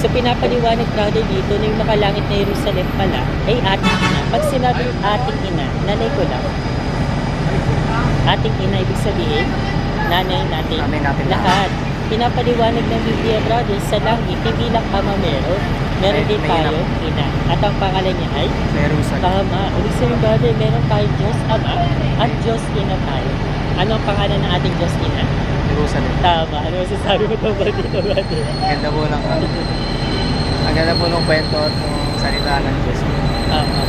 So pinapaliwanag brother dito na yung makalangit na Jerusalem pala ay ating ina. Pag sinabi ating ina, nanay ko lang. Ating ina ibig sabihin, nanay natin. Nanay natin Lahat. Pinapaliwanag ng Biblia brother sa langit, hindi lang ama meron. Meron din tayo, ina. At ang pangalan niya ay Jerusalem. Tama. Ibig sabihin, brother, meron tayong Diyos Ama at Diyos Ina tayo. Ano ang pangalan ng ating Diyos Ina? Jerusalem. Tama. Ano masasabi mo tungkol dito, brother? Ganda po ng ano. Ang ganda po ng kwento at ng salita ng Diyos. Tama.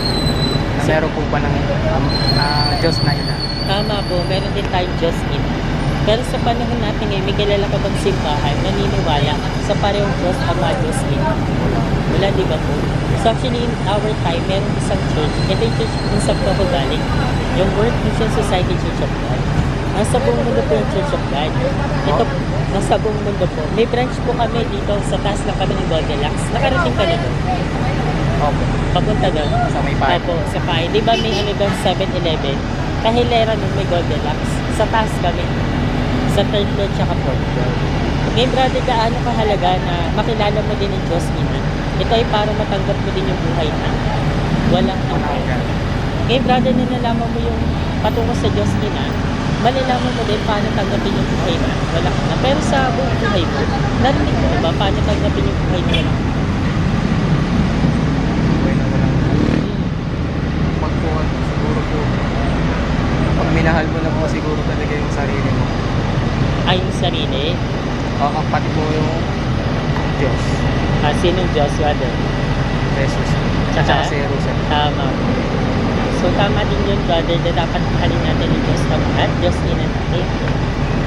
Na meron po pa ng um, na Diyos na ina. Tama po, meron din tayong Diyos Ina. Pero sa panahon natin ngayon, may kilala ka bang simbahan naniniwala sa parehong Diyos Ama, Diyos Ina? Wala, di ba po? So actually, in our time, meron isang church. Ito yung church kung saan ako galing. Yung World Mission Society Church of God. Nasa buong mundo po yung Church of God. Ito, nasa buong mundo po. May branch po kami dito sa taas lang kami ng Goldilocks. Nakarating ka na doon. Opo. Papunta doon. Sa may pahay. Opo, sa pahay. Di ba may ano doon, 7-Eleven? Kahilera nun may Goldilocks. Sa taas kami. Sa third floor tsaka fourth floor. Ngayon brother, gaano kahalaga na makilala mo din ang Diyos Ina? Ito ay para matanggap mo din yung buhay na walang hanggan. Ngayon brother, na nalaman mo yung patungo sa Diyos Ina, malalaman mo din paano tanggapin yung buhay na walang hanggan. Pero sa buong buhay mo, narinig mo ba paano tanggapin yung buhay na walang hanggan? Buhay na walang pag po, ano, siguro po, pag minahal mo na po siguro talaga yung sarili mo. Ay, yung sarili. O, ang pati po yung Diyos. Ah, sinong Diyos, brother? Jesus. Tsaka? Tsaka si Jerusalem. Tama. So, tama din yun, brother, na dapat mahalin natin yung Diyos na at Diyos ina natin.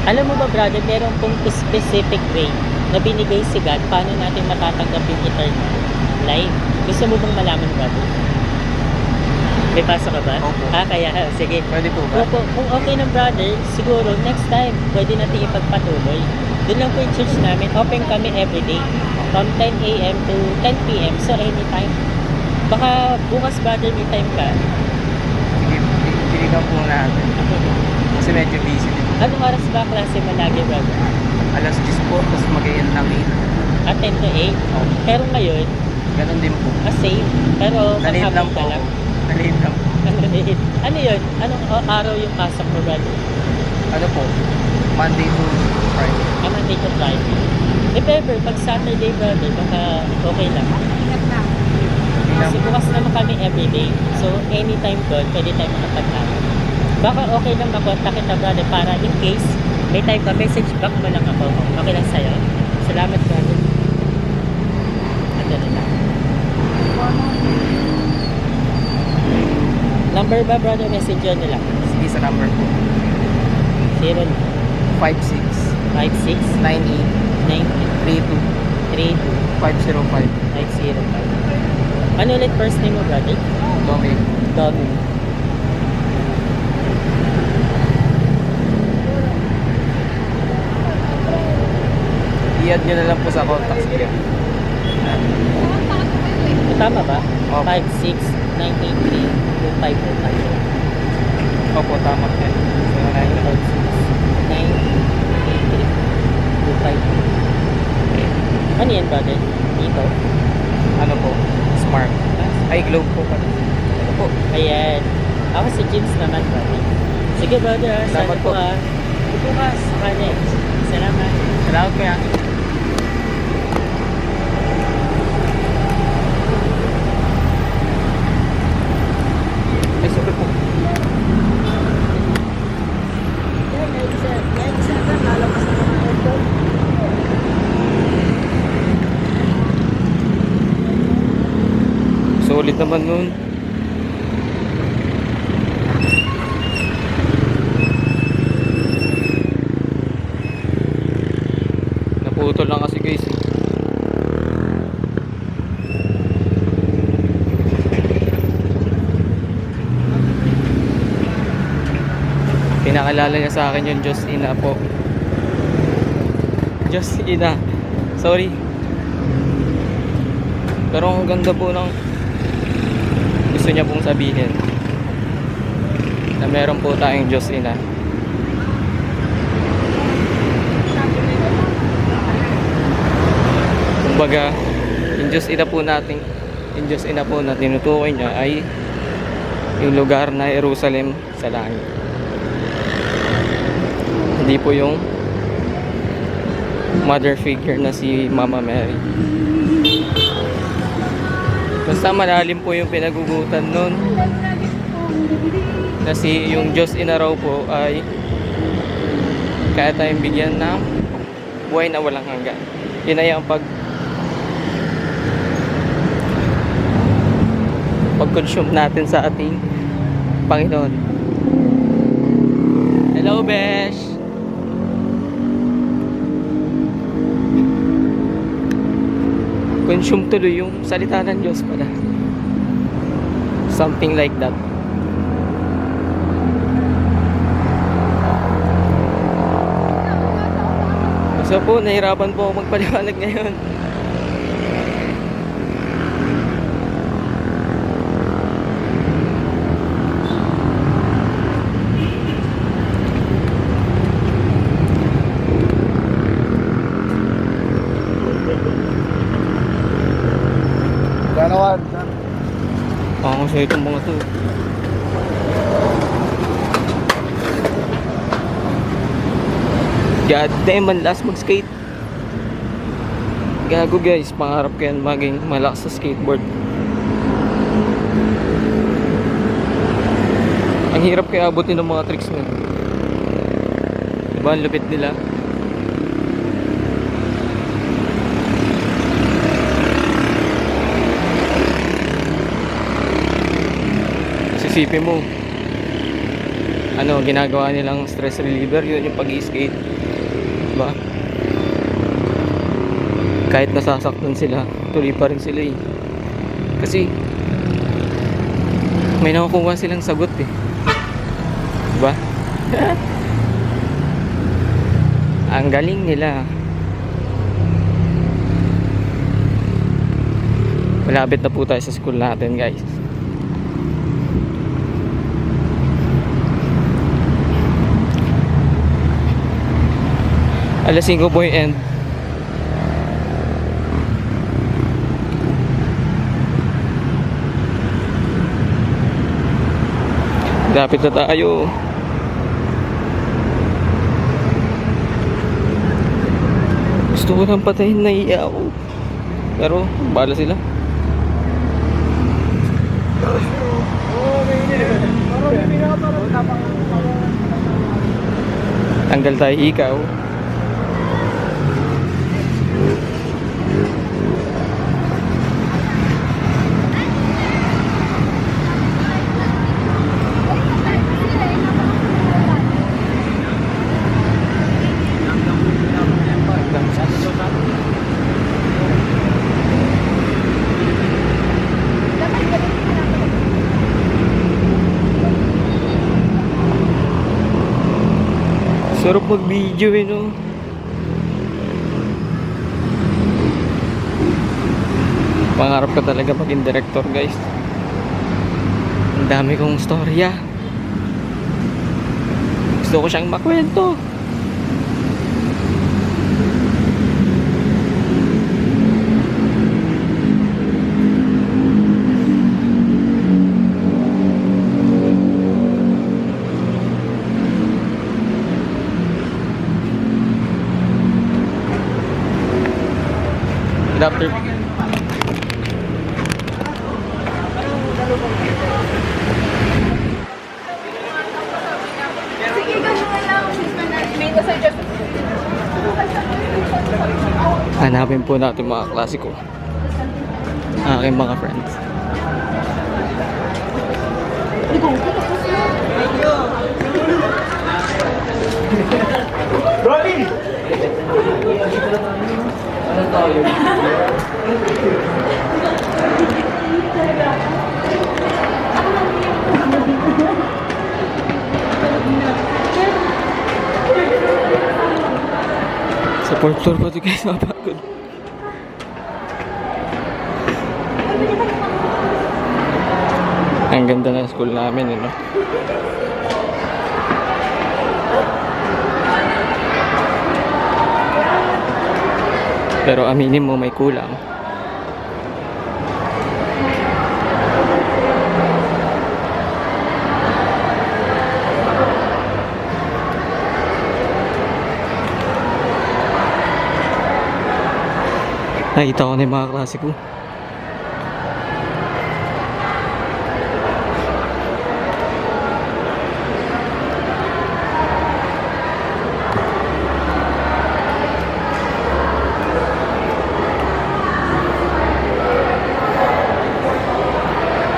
Alam mo ba, brother, meron pong specific way na binigay si God paano natin matatanggap yung eternal life. Gusto mo bang malaman, brother? May pasok ka ba? Opo. Ah, kaya, sige. Pwede po ba? Opo, kung okay ng brother, siguro next time, pwede natin ipagpatuloy. Doon lang po yung church namin. Open kami everyday. From 10 a.m. to 10 p.m. So, anytime. Baka bukas, brother, may time ka. Sige, piligan po natin. Kasi medyo busy din. Anong oras ba klase mo lagi, brother? Alas 10 po, tapos mag-iin ng 8. At 10 to 8. Pero ngayon, Ganun din po. ah, same. Pero Nalate lang po. lang. Nalate lang. Late? Ano yun? Anong araw yung pasok mo, brother? Ano po? Monday to Friday. Ah, Monday to Friday. If ever, pag Saturday, brother, baka okay lang. Kasi bukas naman kami everyday. So, anytime doon, pwede tayo makapagtawag. Baka okay lang makontak kita, brother, para in case may time ka, message back mo lang ako. Okay lang sa'yo? Salamat, brother. Ano na lang. Number ba, brother? Messenger na lang. Sige sa number po. 0 56 56 98 932-505-905. Ano ulit first name mo, brother? Dominic. Dominic. I-add nyo na lang po sa contacts niya. Tama ba? Opo. 56983-2545. Opo, tama po. So, 956. 2.5. Ano yan brother? Dito? Ano po? Smart. Ay, globe po pala. Ano po? Ayan. Ako si James naman brother. Sige brother, ah, sana po ah. Bukas sa kanin. Salamat. Salamat kaya. Solid naman nun. Naputol lang kasi guys. eh. Pinakalala niya sa akin yung Diyos Ina po. Diyos Ina. Sorry. Pero ang ganda po ng gusto niya pong sabihin na meron po tayong Diyos Ina. Kumbaga, yung Diyos ina po natin, yung Diyos ina po na tinutukoy niya ay yung lugar na Jerusalem sa langit. Hindi po yung mother figure na si Mama Mary. Basta malalim po yung pinagugutan nun na si yung Diyos ina raw po ay kaya tayong bigyan ng buhay na walang hanggan. Yun ay ang pag pag-consume natin sa ating Panginoon. Hello, Besh! Consume tuloy yung salita ng Diyos pala. Something like that. So po, nahirapan po magpaliwanag ngayon. Ganawan. Ako sa itong mga to. God damn, man last mag-skate. Gago guys, pangarap ko yan maging malakas sa skateboard. Ang hirap kaya abutin ng mga tricks nila. Diba, ang lupit nila. Sisipin mo. Ano, ginagawa nilang stress reliever, yun yung pag-skate. Diba? Kahit nasasaktan sila, tuloy pa rin sila eh. Kasi, may nakukuha silang sagot eh. Diba? Ang galing nila. Malapit na po tayo sa school natin guys. Alas 5 po yung end. Lapit na tayo. Gusto ko lang patayin na iyaw. Pero, bala sila. Tanggal tayo ikaw. Sarap mag-video eh, no? Pangarap ko talaga maging director, guys. Ang dami kong storya. Gusto ko siyang makwento. Nasa-adjust. Hanapin po natin mga klasiko. Aking mga friends. Sa fourth floor pa ito guys, mapagod. Ang ganda ng school namin, eh, no? Pero aminin mo may kulang. Nakita ko na yung mga klase ko.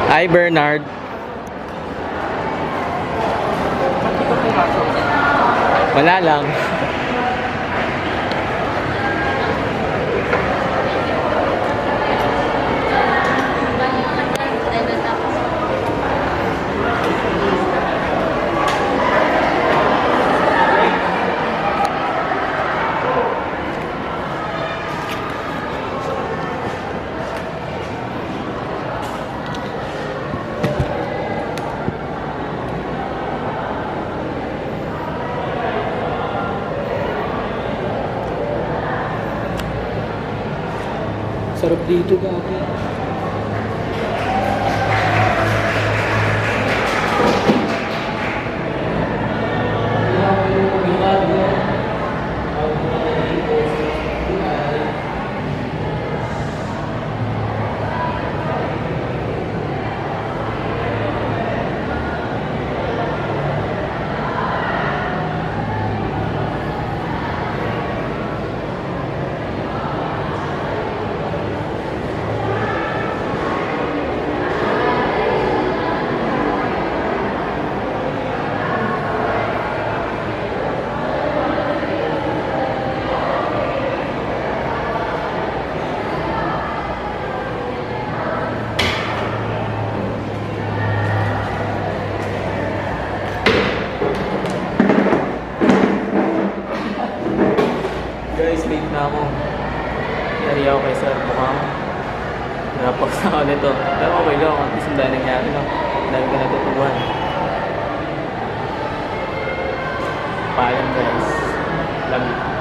Hi Bernard. Wala lang. Sarap dito gabi. Na ako. Nari ako kay sir. Mukhang napaksa ako nito. Pero okay lang. At least ang dahil nangyari no. Ang dami ko natutubuhan. Paalam guys. Love you.